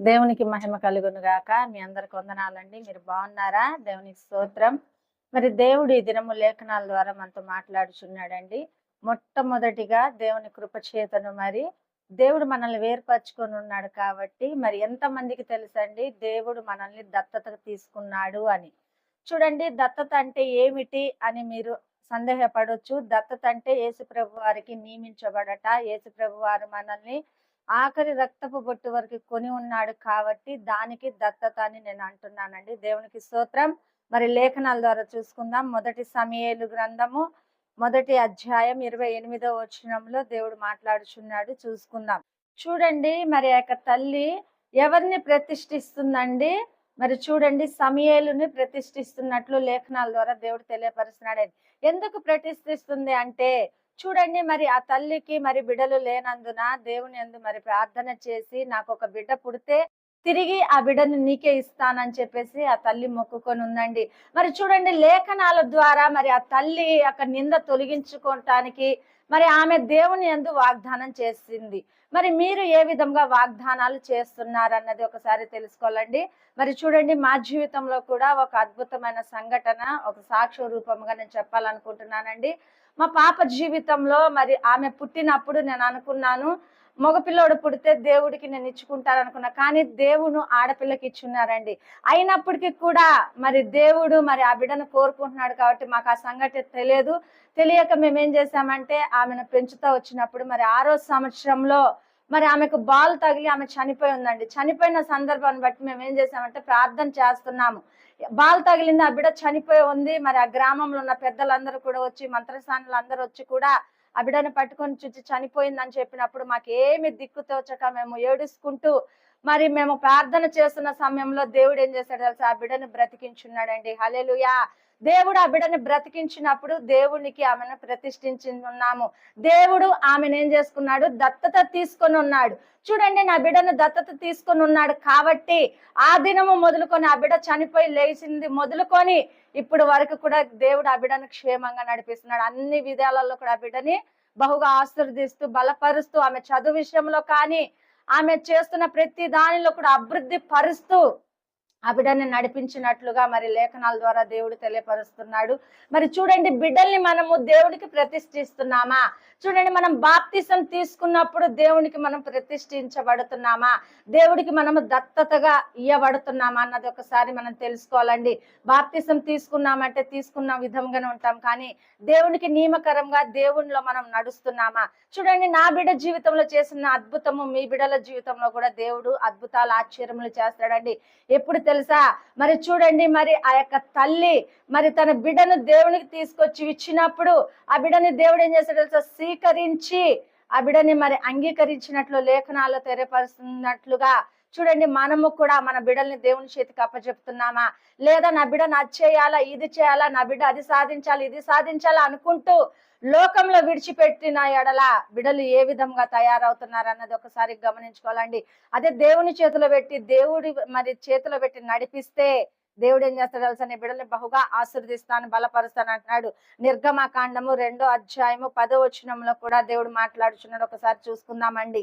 దేవునికి మహిమ కలుగును గాక మీ అందరికి వందనాలండి. మీరు బాగున్నారా? దేవునికి స్తోత్రం. మరి దేవుడు ఈ దినము లేఖనాల ద్వారా మనతో మాట్లాడుచున్నాడండి. మొట్టమొదటిగా దేవుని కృపచేతను మరి దేవుడు మనల్ని వేర్పరచుకొని ఉన్నాడు కాబట్టి మరి ఎంతమందికి తెలుసండి? దేవుడు మనల్ని దత్తత తీసుకున్నాడు అని. చూడండి దత్తత అంటే ఏమిటి అని మీరు సందేహపడవచ్చు దత్తత అంటే యేసుప్రభు వారికి నియమించబడట. యేసుప్రభు వారు మనల్ని ఆఖరి రక్తపు బొట్టు వరకు కొని ఉన్నాడు కాబట్టి దానికి దత్తత అని నేను అంటున్నానండి. దేవునికి స్తోత్రం. మరి లేఖనాల ద్వారా చూసుకుందాం. మొదటి సమయేలు గ్రంథము మొదటి అధ్యాయం ఇరవై ఎనిమిదో వచనంలో దేవుడు మాట్లాడుచున్నాడు. చూసుకుందాం. చూడండి మరి ఆ యొక్క తల్లి ఎవరిని ప్రతిష్ఠిస్తుందండి? మరి చూడండి సమయేలుని ప్రతిష్ఠిస్తున్నట్లు లేఖనాల ద్వారా దేవుడు తెలియపరుస్తున్నాడు ఎందుకు ప్రతిష్ఠిస్తుంది అంటే చూడండి మరి ఆ తల్లికి మరి బిడ్డలు లేనందున దేవుని ఎందు మరి ప్రార్థన చేసి నాకు ఒక బిడ్డ పుడితే తిరిగి ఆ బిడ్డను నీకే ఇస్తానని చెప్పేసి ఆ తల్లి మొక్కుకొని ఉందండి. మరి చూడండి లేఖనాల ద్వారా మరి ఆ తల్లి యొక్క నింద తొలగించుకోవటానికి మరి ఆమె దేవుని ఎందు వాగ్దానం చేసింది. మరి మీరు ఏ విధంగా వాగ్దానాలు చేస్తున్నారు అన్నది ఒకసారి తెలుసుకోవాలండి. మరి చూడండి మా జీవితంలో కూడా ఒక అద్భుతమైన సంఘటన ఒక సాక్ష్య రూపంగా నేను చెప్పాలనుకుంటున్నానండి. మా పాప జీవితంలో మరి ఆమె పుట్టినప్పుడు నేను అనుకున్నాను మగపిల్లోడు పుడితే దేవుడికి నేను ఇచ్చుకుంటాను అనుకున్నా కానీ దేవుడు ఆడపిల్లకి ఇచ్చున్నారండి. అయినప్పటికీ కూడా మరి దేవుడు మరి ఆ బిడ్డను కోరుకుంటున్నాడు కాబట్టి మాకు ఆ సంగతి తెలియదు. తెలియక మేము ఏం చేసామంటే ఆమెను పెంచుతూ వచ్చినప్పుడు మరి ఆరో సంవత్సరంలో మరి ఆమెకు బాల్ తగిలి ఆమె చనిపోయి ఉందండి. చనిపోయిన సందర్భాన్ని బట్టి మేము ఏం చేసామంటే ప్రార్థన చేస్తున్నాము. బాల్ తగిలింది ఆ బిడ్డ చనిపోయి ఉంది. మరి ఆ గ్రామంలో ఉన్న పెద్దలందరూ కూడా వచ్చి మంత్రస్థానులు అందరూ వచ్చి కూడా ఆ బిడ్డను పట్టుకొని చూసి చనిపోయిందని చెప్పినప్పుడు మాకు ఏమి దిక్కు తోచక మేము ఏడుచుకుంటూ మరి మేము ప్రార్థన చేస్తున్న సమయంలో దేవుడు ఏం చేశాడు తెలుసా? ఆ బిడ్డను బ్రతికించున్నాడండి. హలేలుయా దేవుడు ఆ బిడ్డని బ్రతికించినప్పుడు దేవునికి ఆమెను ప్రతిష్ఠించి ఉన్నాము దేవుడు ఆమెను ఏం చేసుకున్నాడు? దత్తత తీసుకొని ఉన్నాడు. చూడండి నా బిడ్డను దత్తత తీసుకొని ఉన్నాడు కాబట్టి ఆ దినము మొదలుకొని ఆ బిడ్డ చనిపోయి లేచింది మొదలుకొని ఇప్పుడు వరకు కూడా దేవుడు ఆ బిడ్డను క్షేమంగా నడిపిస్తున్నాడు. అన్ని విధాలలో కూడా ఆ బిడ్డని బహుగా ఆశీర్దిస్తూ బలపరుస్తూ ఆమె చదువు విషయంలో కానీ ఆమె చేస్తున్న ప్రతి దానిలో కూడా అభివృద్ధి పరుస్తూ ఆ బిడ్డని నడిపించినట్లుగా మరి లేఖనాల ద్వారా దేవుడు తెలియపరుస్తున్నాడు. మరి చూడండి బిడ్డల్ని మనము దేవుడికి ప్రతిష్ఠిస్తున్నామా? చూడండి మనం బాప్తిసం తీసుకున్నప్పుడు దేవునికి మనం ప్రతిష్ఠించబడుతున్నామా? దేవుడికి మనము దత్తతగా ఇయ్యబడుతున్నామా అన్నది ఒకసారి మనం తెలుసుకోవాలండి. బాప్తిసం తీసుకున్నామంటే తీసుకున్న విధంగానే ఉంటాం కానీ దేవునికి నియమకరంగా దేవునిలో మనం నడుస్తున్నామా? చూడండి నా బిడ్డ జీవితంలో చేసిన అద్భుతము మీ బిడ్డల జీవితంలో కూడా దేవుడు అద్భుతాలు ఆశ్చర్యములు చేస్తాడండి. ఎప్పుడు తెలుసా? మరి చూడండి మరి ఆ యొక్క తల్లి మరి తన బిడ్డను దేవునికి తీసుకొచ్చి ఇచ్చినప్పుడు ఆ బిడ్డని దేవుడు ఏం చేస్తాడు తెలుసా? స్వీకరించి ఆ బిడ్డని మరి అంగీకరించినట్లు లేఖనాల్లో తెరపరుస్తున్నట్లుగా చూడండి మనము కూడా మన బిడ్డల్ని దేవుని చేతికి అప్పచెప్తున్నామా లేదా నా బిడ్డను అది చేయాలా ఇది చేయాలా నా బిడ్డ అది సాధించాలి ఇది సాధించాలా అనుకుంటూ లోకంలో విడిచిపెట్టిన ఎడల బిడలు ఏ విధంగా తయారవుతున్నారు అన్నది ఒకసారి గమనించుకోవాలండి. అదే దేవుని చేతిలో పెట్టి దేవుడి మరి చేతిలో పెట్టి నడిపిస్తే దేవుడు ఏం చేస్తాడు తెలుసా? నీ బహుగా ఆశీర్దిస్తాను బలపరుస్తాను అంటున్నాడు. నిర్గమకాండము రెండో అధ్యాయము పదో వచనంలో కూడా దేవుడు మాట్లాడుచున్నాడు. ఒకసారి చూసుకుందామండి.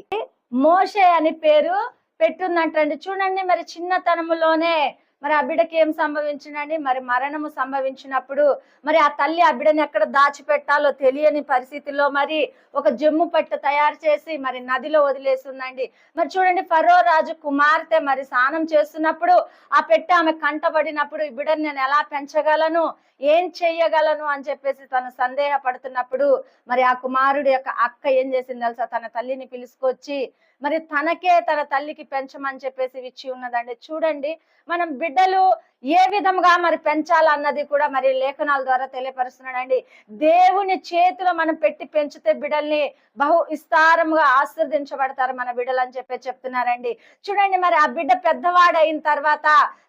మోషే అని పేరు పెట్టున్నట్టండి చూడండి మరి చిన్నతనములోనే మరి ఆ బిడ్డకి ఏం సంభవించినండి మరి మరణము సంభవించినప్పుడు మరి ఆ తల్లి ఆ బిడ్డని ఎక్కడ దాచిపెట్టాలో తెలియని పరిస్థితిలో మరి ఒక జమ్ము పట్ట తయారు చేసి మరి నదిలో వదిలేస్తుందండి మరి చూడండి ఫరో రాజు కుమార్తె మరి స్నానం చేస్తున్నప్పుడు ఆ పెట్టె ఆమె కంటబడినప్పుడు ఈ బిడ్డని నేను ఎలా పెంచగలను? ఏం చెయ్యగలను? అని చెప్పేసి తను సందేహపడుతున్నప్పుడు మరి ఆ కుమారుడి యొక్క అక్క ఏం చేసింది తెలుసా? తన తల్లిని పిలుచుకొచ్చి మరి తనకే తన తల్లికి పెంచమని చెప్పేసి ఇచ్చి ఉన్నదండి. చూడండి మనం బిడ్డలు ఏ విధంగా మరి పెంచాలన్నది కూడా మరి లేఖనాల ద్వారా తెలియపరుస్తున్నాడండి. దేవుని చేతిలో మనం పెట్టి పెంచితే బిడ్డల్ని బహు విస్తారంగా ఆశీర్దించబడతారు మన బిడ్డలు అని చెప్పి చెప్తున్నారండి. చూడండి మరి ఆ బిడ్డ పెద్దవాడు అయిన తర్వాత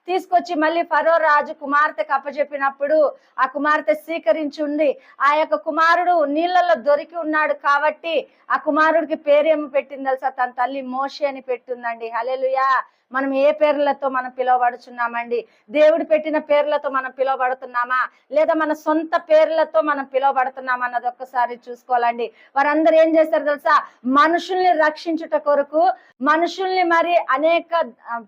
తీసుకొచ్చి మళ్ళీ ఫరో రాజు కుమార్తెకు అప్పచెప్పినప్పుడు ఆ కుమార్తె స్వీకరించి ఉంది. ఆ యొక్క కుమారుడు నీళ్ళల్లో దొరికి ఉన్నాడు కాబట్టి ఆ కుమారుడికి పేరేమి పెట్టింది తెలుసా? తన తల్లి మోషి అని పెట్టిందండి. హలెలుయా మనం ఏ పేర్లతో మనం పిలువబడుచున్నామండి? దేవుడు పెట్టిన పేర్లతో మనం పిలువబడుతున్నామా? లేదా మన సొంత పేర్లతో మనం పిలువబడుతున్నామా అన్నది ఒక్కసారి చూసుకోవాలండి. వారందరూ ఏం చేస్తారు తెలుసా? మనుషుల్ని రక్షించుట కొరకు మనుషుల్ని మరి అనేక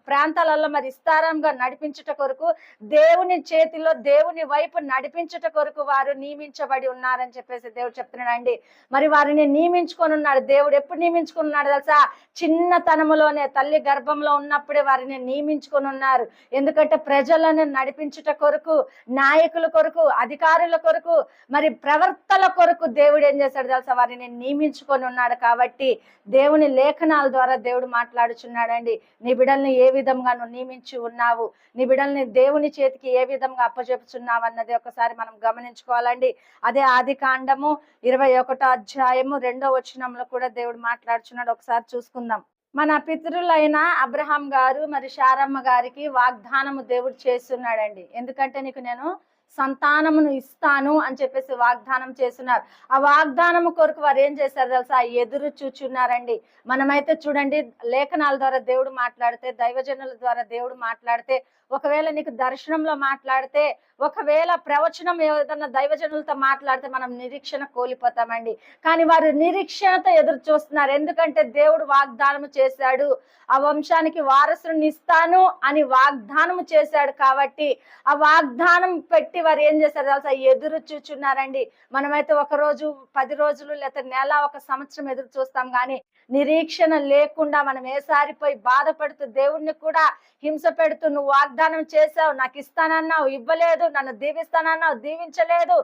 ప్రాంతాలలో మరి విస్తారంగా నడిపించుట కొరకు దేవుని చేతిలో దేవుని వైపు నడిపించుట కొరకు వారు నియమించబడి ఉన్నారని చెప్పేసి దేవుడు చెప్తున్నాడండి. మరి వారిని నియమించుకొని ఉన్నాడు. దేవుడు ఎప్పుడు నియమించుకొని ఉన్నాడు తెలుసా? చిన్నతనములోనే తల్లి గర్భంలో ఉన్నప్పుడు వారిని నియమించుకొని ఉన్నారు. ఎందుకంటే ప్రజలను నడిపించుట కొరకు నాయకుల కొరకు అధికారుల కొరకు మరి ప్రవర్తల కొరకు దేవుడు ఏం చేశాడు తెలుసా? వారిని నియమించుకొని ఉన్నాడు కాబట్టి దేవుని లేఖనాల ద్వారా దేవుడు మాట్లాడుచున్నాడండి. నీ బిడల్ని ఏ విధంగా నువ్వు నియమించి ఉన్నావు? నీ బిడల్ని దేవుని చేతికి ఏ విధంగా అప్పచెప్పుచున్నావు అన్నది ఒకసారి మనం గమనించుకోవాలండి. అదే ఆది కాండము ఇరవై ఒకటో అధ్యాయము రెండో వచనంలో కూడా దేవుడు మాట్లాడుచున్నాడు. ఒకసారి చూసుకుందాం. మన పితరులైన అబ్రహాం గారు మరి శారమ్మ గారికి వాగ్దానము దేవుడు చేస్తున్నాడండి. ఎందుకంటే నీకు నేను సంతానమును ఇస్తాను అని చెప్పేసి వాగ్దానం చేస్తున్నారు. ఆ వాగ్దానము కొరకు వారు ఏం చేశారు తెలుసా? ఎదురు చూచున్నారండి. మనమైతే చూడండి లేఖనాల ద్వారా దేవుడు మాట్లాడితే దైవజనుల ద్వారా దేవుడు మాట్లాడితే ఒకవేళ నీకు దర్శనంలో మాట్లాడితే ఒకవేళ ప్రవచనం ఏదైనా దైవజనులతో మాట్లాడితే మనం నిరీక్షణ కోల్పోతామండి. కానీ వారు నిరీక్షణతో ఎదురు చూస్తున్నారు. ఎందుకంటే దేవుడు వాగ్దానం చేశాడు. ఆ వంశానికి వారసుని ఇస్తాను అని వాగ్దానం చేశాడు కాబట్టి ఆ వాగ్దానం పెట్టి వారు ఏం చేశారు తెలుసా? ఎదురు చూచున్నారండి. మనమైతే ఒక రోజు పది రోజులు లేకపోతే నెల ఒక సంవత్సరం ఎదురు చూస్తాం కానీ నిరీక్షణ లేకుండా మనం ఏసారి పోయి బాధపడుతూ దేవుణ్ణి కూడా హింస పెడుతూ నువ్వు వాగ్దానం చేసావు నాకు ఇస్తానన్నావు ఇవ్వలేదు నన్ను దీవిస్తానన్నావు దీవించలేదు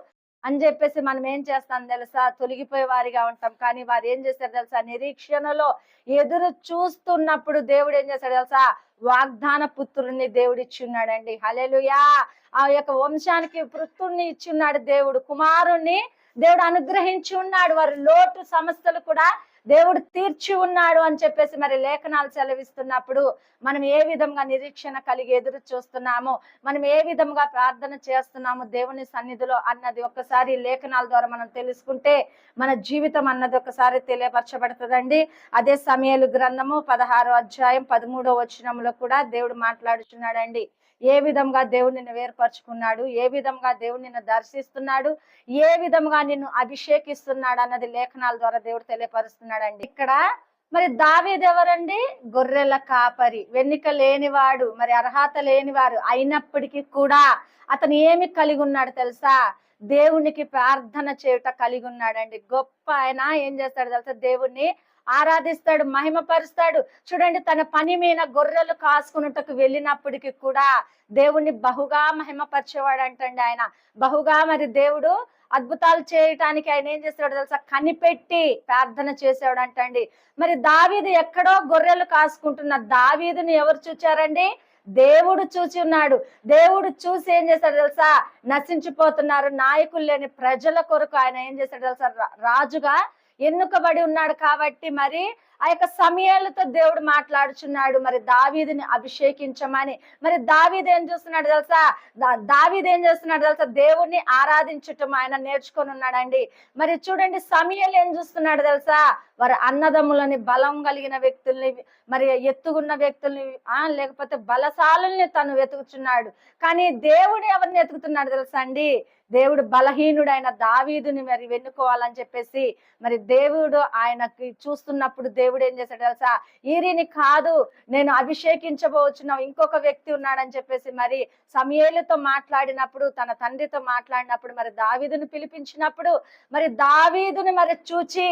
అని చెప్పేసి మనం ఏం చేస్తాం తెలుసా? తొలగిపోయే వారిగా ఉంటాం. కానీ వారు ఏం చేస్తారు తెలుసా? నిరీక్షణలో ఎదురు చూస్తున్నప్పుడు దేవుడు ఏం చేస్తాడు తెలుసా? వాగ్దాన పుత్రుడిని దేవుడు ఇచ్చున్నాడండి. హలెలుయా ఆ యొక్క వంశానికి పుత్రుణ్ణి ఇచ్చున్నాడు దేవుడు. కుమారుణ్ణి దేవుడు అనుగ్రహించి ఉన్నాడు. వారి లోటు సమస్యలు కూడా దేవుడు తీర్చి ఉన్నాడు అని చెప్పేసి మరి లేఖనాలు సెలవిస్తున్నప్పుడు మనం ఏ విధంగా నిరీక్షణ కలిగి ఎదురు చూస్తున్నామో మనం ఏ విధంగా ప్రార్థన చేస్తున్నాము దేవుని సన్నిధిలో అన్నది ఒకసారి లేఖనాల ద్వారా మనం తెలుసుకుంటే మన జీవితం అన్నది ఒకసారి తెలియపరచబడుతుందండి. అదే సమయాలు గ్రంథము పదహారో అధ్యాయం పదమూడో వచనంలో కూడా దేవుడు మాట్లాడుచున్నాడండి. ఏ విధంగా దేవుడు నిన్ను వేరుపరుచుకున్నాడు? ఏ విధంగా దేవుడు నిన్ను దర్శిస్తున్నాడు? ఏ విధంగా నిన్ను అభిషేకిస్తున్నాడు అన్నది లేఖనాల ద్వారా దేవుడు తెలియపరుస్తున్నాడండి. ఇక్కడ మరి దావీదు ఎవరండి? గొర్రెల కాపరి వెన్నిక లేనివాడు మరి అర్హత లేనివారు అయినప్పటికీ కూడా అతను ఏమి కలిగి ఉన్నాడు తెలుసా? దేవునికి ప్రార్థన చేయుట కలిగి ఉన్నాడండి. గొప్ప ఆయన ఏం చేస్తాడు తెలుసా? దేవుణ్ణి ఆరాధిస్తాడు మహిమపరుస్తాడు. చూడండి తన పని మీద గొర్రెలు కాసుకున్నట్టుకు వెళ్ళినప్పటికీ కూడా దేవుణ్ణి బహుగా మహిమపరిచేవాడు అంటండి ఆయన. బహుగా మరి దేవుడు అద్భుతాలు చేయటానికి ఆయన ఏం చేస్తాడు తెలుసా? కనిపెట్టి ప్రార్థన చేసేవాడు అంటండి మరి దావీదు ఎక్కడో గొర్రెలు కాసుకుంటున్న దావీదుని ఎవరు చూచారండి? దేవుడు చూచి ఉన్నాడు. దేవుడు చూసి ఏం చేశాడు తెలుసా? నశించిపోతున్నారు. నాయకులు లేని ప్రజల కొరకు ఆయన ఏం చేశాడు తెలుసా? రా- రాజుగా ఎన్నుకబడి ఉన్నాడు కాబట్టి మరి ఆ యొక్క సమయాలతో దేవుడు మాట్లాడుచున్నాడు. మరి దావీదిని అభిషేకించమని. మరి దావీదు ఏం చేస్తున్నాడు తెలుసా? దా- దావీదు ఏం చేస్తున్నాడు తెలుసా? దేవుణ్ణి ఆరాధించటం ఆయన నేర్చుకొని ఉన్నాడండి. మరి చూడండి సమయాలు ఏం చూస్తున్నాడు తెలుసా? వారి అన్నదమ్ములని బలం కలిగిన వ్యక్తుల్ని మరి ఎత్తుకున్న వ్యక్తుల్ని ఆ లేకపోతే బలశాలని తను వెతుకుచున్నాడు. కానీ దేవుడు ఎవరిని వెతుకుతున్నాడు తెలుసా అండి? దేవుడు బలహీనుడైన దావీదుని మరి వెన్నుకోవాలని చెప్పేసి మరి దేవుడు ఆయనకి చూస్తున్నప్పుడు దేవుడు ఏం చేశాడు తెలుసా? ఈరిని కాదు నేను అభిషేకించబోచున్నావు ఇంకొక వ్యక్తి ఉన్నాడని చెప్పేసి మరి సమయలతో మాట్లాడినప్పుడు తన తండ్రితో మాట్లాడినప్పుడు మరి దావీదుని పిలిపించినప్పుడు మరి దావీదుని మరి చూచి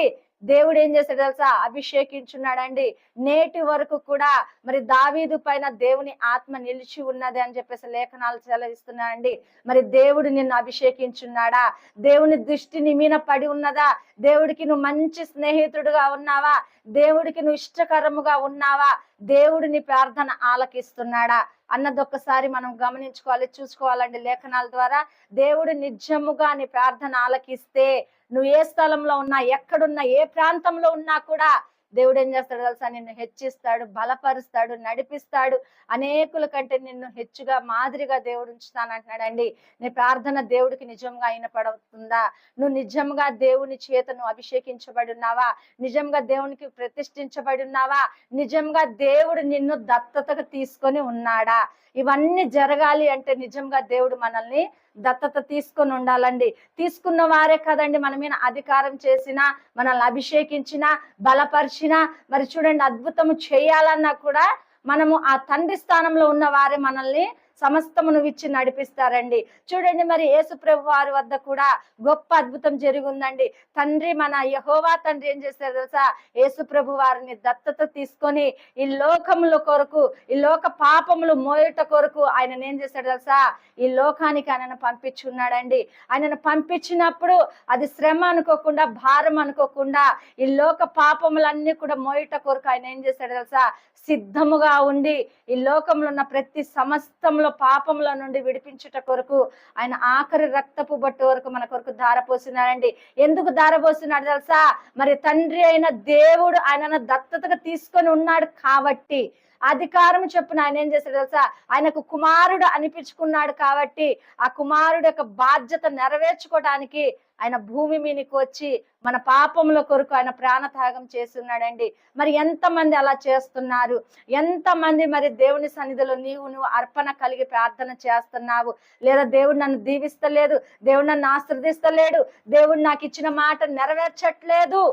దేవుడు ఏం చేశాడు తెలుసా? అభిషేకించున్నాడండి. నేటి వరకు కూడా మరి దావీదు పైన దేవుని ఆత్మ నిలిచి ఉన్నది అని చెప్పేసి లేఖనాలు సెలవిస్తున్నాయండి. మరి దేవుడు నిన్ను అభిషేకించున్నాడా? దేవుని దృష్టి నీ మీద పడి ఉన్నదా? దేవుడికి నువ్వు మంచి స్నేహితుడుగా ఉన్నావా? దేవుడికి నువ్వు ఇష్టకరముగా ఉన్నావా? దేవుడిని ప్రార్థన ఆలకిస్తున్నాడా? అన్నది ఒక్కసారి మనం గమనించుకోవాలి చూసుకోవాలండి లేఖనాల ద్వారా. దేవుడు నిజముగా నీ ప్రార్థన ఆలకిస్తే నువ్వు ఏ స్థలంలో ఉన్నా ఎక్కడున్నా ఏ ప్రాంతంలో ఉన్నా కూడా దేవుడు ఏం చేస్తాడు తెలుసా? నిన్ను హెచ్చిస్తాడు బలపరుస్తాడు నడిపిస్తాడు. అనేకుల కంటే నిన్ను హెచ్చుగా మాదిరిగా దేవుడు ఉంచుతానంటున్నాడండి నీ ప్రార్థన దేవుడికి నిజంగా అయిన పడుతుందా నువ్వు నిజంగా దేవుని చేతను అభిషేకించబడి ఉన్నావా? నిజంగా దేవునికి ప్రతిష్ఠించబడి ఉన్నావా? నిజంగా దేవుడు నిన్ను దత్తతకు తీసుకొని ఉన్నాడా? ఇవన్నీ జరగాలి అంటే నిజంగా దేవుడు మనల్ని దత్తత తీసుకొని ఉండాలండి. తీసుకున్న వారే కదండి మన మీద అధికారం చేసిన మనల్ని అభిషేకించిన బలపరిచిన మరి చూడండి అద్భుతము చేయాలన్నా కూడా మనము ఆ తండ్రి స్థానంలో ఉన్న వారే మనల్ని సమస్తమును ఇచ్చి నడిపిస్తారండి. చూడండి మరి యేసుప్రభు వారి వద్ద కూడా గొప్ప అద్భుతం జరిగిందండి. తండ్రి మన యహోవా తండ్రి ఏం చేశారు తెలుసా? యేసుప్రభు వారిని దత్తత తీసుకొని ఈ లోకముల కొరకు ఈ లోక పాపములు మోయట కొరకు ఆయన ఏం చేశాడు తెలుసా? ఈ లోకానికి ఆయనను పంపించున్నాడండి. ఆయనను పంపించినప్పుడు అది శ్రమ అనుకోకుండా భారం అనుకోకుండా ఈ లోక పాపములన్నీ కూడా మోయట కొరకు ఆయన ఏం చేశాడు తెలుసా? సిద్ధముగా ఉండి ఈ లోకంలో ఉన్న ప్రతి సమస్తంలో పాపముల నుండి విడిపించుట కొరకు ఆయన ఆఖరి రక్తపు బట్టు వరకు మన కొరకు ధారపోసినాడండి. ఎందుకు ధారపోసినాడు తెలుసా? మరి తండ్రి అయిన దేవుడు ఆయనను దత్తతగా తీసుకొని ఉన్నాడు కాబట్టి అధికారం చెప్పున ఆయన ఏం చేశాడు తెలుసా? ఆయనకు కుమారుడు అనిపించుకున్నాడు కాబట్టి ఆ కుమారుడు యొక్క బాధ్యత నెరవేర్చుకోవడానికి ఆయన భూమి మీదకి వచ్చి మన పాపముల కొరకు ఆయన ప్రాణత్యాగం చేస్తున్నాడండి. మరి ఎంతమంది అలా చేస్తున్నారు? ఎంతమంది మరి దేవుని సన్నిధిలో నీవు నువ్వు అర్పణ కలిగి ప్రార్థన చేస్తున్నావు? లేదా దేవుడు నన్ను దీవిస్తలేదు దేవుడు నన్ను ఆశ్రదిస్తలేడు దేవుడు నాకు ఇచ్చిన మాట నెరవేర్చట్లేదు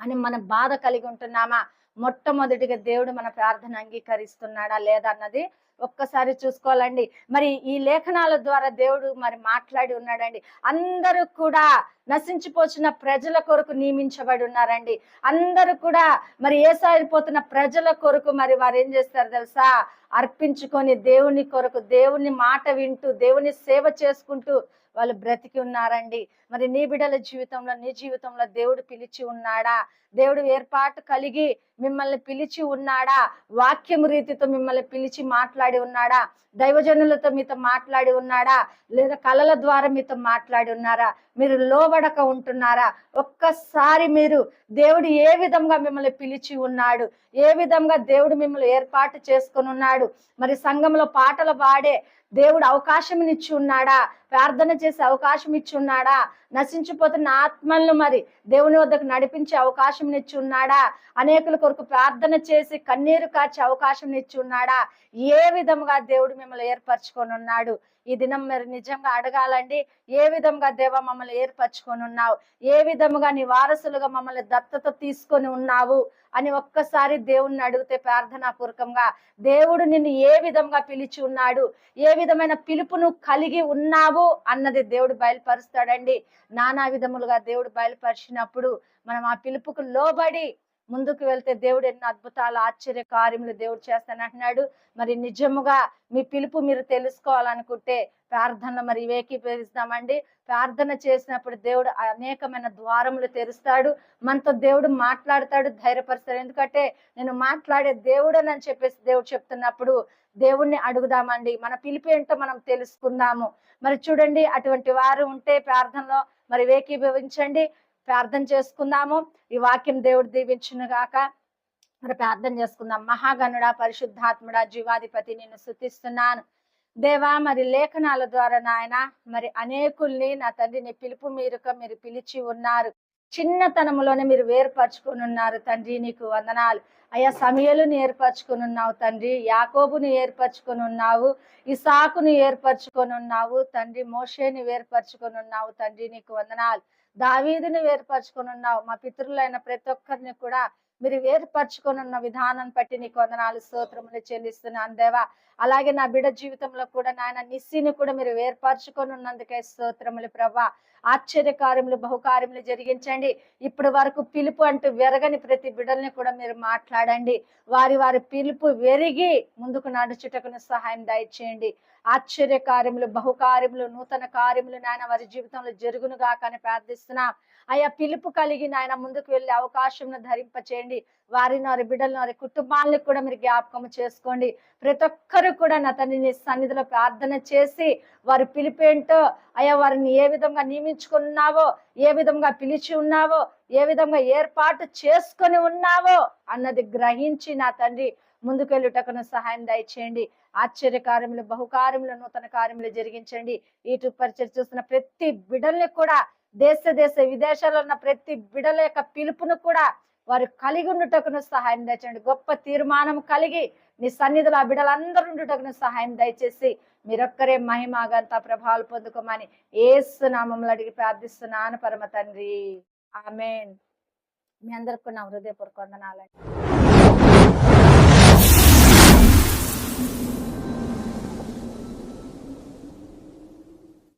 అని మన బాధ కలిగి ఉంటున్నామా? మొట్టమొదటిగా దేవుడు మన ప్రార్థన అంగీకరిస్తున్నాడా లేదా అన్నది ఒక్కసారి చూసుకోవాలండి. మరి ఈ లేఖనాల ద్వారా దేవుడు మరి మాట్లాడి ఉన్నాడండి. అందరూ కూడా నశించిపోచిన ప్రజల కొరకు నియమించబడి ఉన్నారండి. అందరూ కూడా మరి ఏసారిపోతున్న ప్రజల కొరకు మరి వారు ఏం చేస్తారు తెలుసా? అర్పించుకొని దేవుని కొరకు దేవుని మాట వింటూ దేవుని సేవ చేసుకుంటూ వాళ్ళు బ్రతికి ఉన్నారండి. మరి నీ బిడ్డల జీవితంలో నీ జీవితంలో దేవుడు పిలిచి ఉన్నాడా? దేవుడు ఏర్పాటు కలిగి మిమ్మల్ని పిలిచి ఉన్నాడా? వాక్యం రీతితో మిమ్మల్ని పిలిచి మాట్లాడి ఉన్నాడా? దైవజనులతో మీతో మాట్లాడి ఉన్నాడా? లేదా కళల ద్వారా మీతో మాట్లాడి ఉన్నారా? మీరు లోబడక ఉంటున్నారా? ఒక్కసారి మీరు దేవుడు ఏ విధంగా మిమ్మల్ని పిలిచి ఉన్నాడు? ఏ విధంగా దేవుడు మిమ్మల్ని ఏర్పాటు చేసుకుని ఉన్నాడు? మరి సంఘంలో పాటలు పాడే దేవుడు అవకాశం ఇచ్చి ఉన్నాడా ప్రార్థన చేసే అవకాశం ఇచ్చి ఉన్నాడా నశించిపోతున్న ఆత్మలను మరి దేవుని వద్దకు నడిపించే అవకాశం ఇచ్చి ఉన్నాడా అనేకుల కొరకు ప్రార్థన చేసి కన్నీరు కార్చే అవకాశం ఇచ్చి ఉన్నాడా ఏ విధంగా దేవుడు మిమ్మల్ని ఏర్పరచుకొని ఉన్నాడు ఈ దినం మీరు నిజంగా అడగాలండి ఏ విధంగా దేవ మమ్మల్ని ఏర్పరచుకొని ఉన్నావు ఏ విధముగా నీ వారసులుగా మమ్మల్ని దత్తత తీసుకొని ఉన్నావు? అని ఒక్కసారి దేవుణ్ణి అడిగితే ప్రార్థనా పూర్వకంగా దేవుడు నిన్ను ఏ విధంగా పిలిచి ఉన్నాడు? ఏ విధమైన పిలుపును కలిగి ఉన్నావు? అన్నది దేవుడు బయలుపరుస్తాడండి. నానా విధములుగా దేవుడు బయలుపరిచినప్పుడు మనం ఆ పిలుపుకు లోబడి ముందుకు వెళ్తే దేవుడు ఎన్నో అద్భుతాలు ఆశ్చర్య కార్యములు దేవుడు చేస్తానంటున్నాడు మరి నిజముగా మీ పిలుపు మీరు తెలుసుకోవాలనుకుంటే ప్రార్థనలు మరి ఏకీభవిస్తామండి. ప్రార్థన చేసినప్పుడు దేవుడు అనేకమైన ద్వారములు తెరుస్తాడు. మనతో దేవుడు మాట్లాడతాడు ధైర్యపరుస్తాడు. ఎందుకంటే నేను మాట్లాడే దేవుడనని అని చెప్పేసి దేవుడు చెప్తున్నప్పుడు దేవుణ్ణి అడుగుదామండి. మన పిలుపు ఏంటో మనం తెలుసుకుందాము. మరి చూడండి అటువంటి వారు ఉంటే ప్రార్థనలో మరి ఏకీభవించండి. ప్రార్థన చేసుకుందాము. ఈ వాక్యం దేవుడు దీవించును గాక మరి ప్రార్థన చేసుకుందాం. మహాగణుడ పరిశుద్ధాత్ముడ జీవాధిపతి నేను శుతిస్తున్నాను దేవా మరి లేఖనాల ద్వారా నాయన మరి అనేకుల్ని నా తండ్రిని పిలుపు మీరుక మీరు పిలిచి ఉన్నారు. చిన్నతనంలోనే మీరు ఏర్పరచుకుని ఉన్నారు తండ్రి నీకు వందనాలు. అయ్యా సమయలుని ఏర్పరచుకుని ఉన్నావు తండ్రి యాకోబుని ఏర్పరచుకొని ఉన్నావు ఇసాకును ఏర్పరచుకొని ఉన్నావు తండ్రి మోషేని వేర్పరచుకొని ఉన్నావు తండ్రి నీకు వందనాలు. దావీదిని వేర్పరచుకొని ఉన్నావు. మా పితృలైన ప్రతి ఒక్కరిని కూడా మీరు వేరుపరచుకొని ఉన్న విధానం బట్టి నీకు వందనాలు స్తోత్రములు చెల్లిస్తున్నాను దేవా. అలాగే నా బిడ జీవితంలో కూడా నాయన నిస్సిని కూడా మీరు వేర్పరచుకొని ఉన్నందుకే స్తోత్రములు ప్రభా ఆశ్చర్యకార్యములు బహుకార్యములు జరిగించండి. ఇప్పుడు వరకు పిలుపు అంటూ వెరగని ప్రతి బిడల్ని కూడా మీరు మాట్లాడండి. వారి వారి పిలుపు వెరిగి ముందుకు నడుచుటకును సహాయం దయచేయండి. ఆశ్చర్య కార్యములు బహుకార్యములు నూతన కార్యములు నాయన వారి జీవితంలో జరుగునుగా గాకని ప్రార్థిస్తున్నాం. అయ్యా పిలుపు కలిగి నాయన ముందుకు వెళ్ళే అవకాశం ధరింపచేయండి. వారిని వారి బిడ్డలను వారి కుటుంబాలను కూడా మీరు జ్ఞాపకం చేసుకోండి. ప్రతి ఒక్కరు కూడా నా తండ్రిని సన్నిధిలో ప్రార్థన చేసి వారి పిలిపేంటో అయ్యా వారిని ఏ విధంగా నియమించుకున్నావో ఏ విధంగా పిలిచి ఉన్నావో ఏ విధంగా ఏర్పాటు చేసుకొని ఉన్నావో అన్నది గ్రహించి నా తండ్రి ముందుకెళ్ళుటకును సహాయం దయచేయండి. ఆశ్చర్యకార్యములు బహుకార్యములు నూతన కార్యములు జరిగించండి. యూట్యూబ్ పరిచయం చూస్తున్న ప్రతి బిడల్ని కూడా దేశ దేశ విదేశాల్లో ఉన్న ప్రతి బిడల యొక్క పిలుపును కూడా వారు కలిగి ఉండుటకును సహాయం దయచండి గొప్ప తీర్మానం కలిగి నీ సన్నిధిలో ఆ బిడలందరూ ఉండుటకును సహాయం దయచేసి మీరొక్కరే మహిమాగంతా ప్రభావాలు పొందుకోమని ఏసు నామంలో అడిగి ప్రార్థిస్తున్నాను పరమ తండ్రి. ఆమెన్. మీ అందరికి నా హృదయపూర్వక వందనాలండి